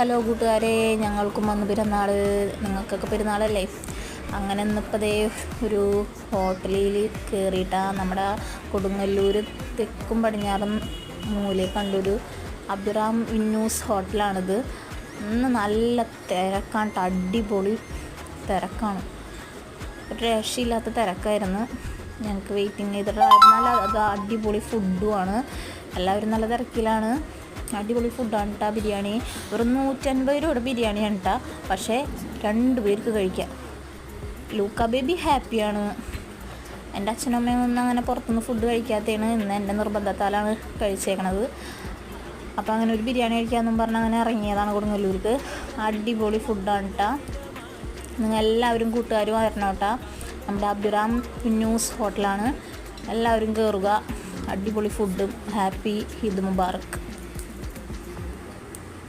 Hello കൂട്ടുകാരെ ഞങ്ങൾക്കും വന്ന് പെരുന്നാൾ നിങ്ങൾക്കൊക്കെ പെരുന്നാളല്ലേ? അങ്ങനെ ഇന്നിപ്പതേ ഒരു ഹോട്ടലിൽ കയറിയിട്ടാണ് നമ്മുടെ കൊടുങ്ങല്ലൂർ തെക്കും പടിഞ്ഞാറും മൂലെ കണ്ടൊരു അബ്ദുറാം വിന്നൂസ് ഹോട്ടലാണിത്. ഇന്ന് നല്ല തിരക്കാണ് അടിപൊളി തിരക്കാണ്. ഒരു രക്ഷയില്ലാത്ത തിരക്കായിരുന്നു. ഞങ്ങൾക്ക് വെയിറ്റിംഗ് ചെയ്തിട്ടുള്ള നല്ല അത് അടിപൊളി ഫുഡുമാണ് എല്ലാവരും നല്ല തിരക്കിലാണ്. അടിപൊളി ഫുഡാണ് കേട്ടോ ബിരിയാണി. വെറും നൂറ്റൻപത് രൂപയുടെ ബിരിയാണിയാണ് കേട്ടോ പക്ഷേ രണ്ട് പേർക്ക് കഴിക്കാം. ലൂക്ക ബേബി ഹാപ്പിയാണ്. എന്റെ അച്ഛനും അമ്മയും ഒന്നും അങ്ങനെ പുറത്തുനിന്ന് ഫുഡ് കഴിക്കാത്തതാണ്. ഇന്ന് എന്റെ നിർബന്ധത്താലാണ് കഴിച്ചേക്കണത്. അപ്പോൾ അങ്ങനെ ഒരു ബിരിയാണി കഴിക്കാമെന്നും പറഞ്ഞ് അങ്ങനെ ഇറങ്ങിയതാണ് കൊടുങ്ങല്ലൂർക്ക്. അടിപൊളി ഫുഡാണ് കേട്ടോ നിങ്ങൾ എല്ലാവരും കൂട്ടുകാരും വരണം കേട്ടോ നമ്മുടെ അബ്ദുറാം ന്യൂസ് ഹോട്ടലാണ്. എല്ലാവരും കയറുക അടിപൊളി ഫുഡും ഹാപ്പി ഈദ് മുബാറക്ക്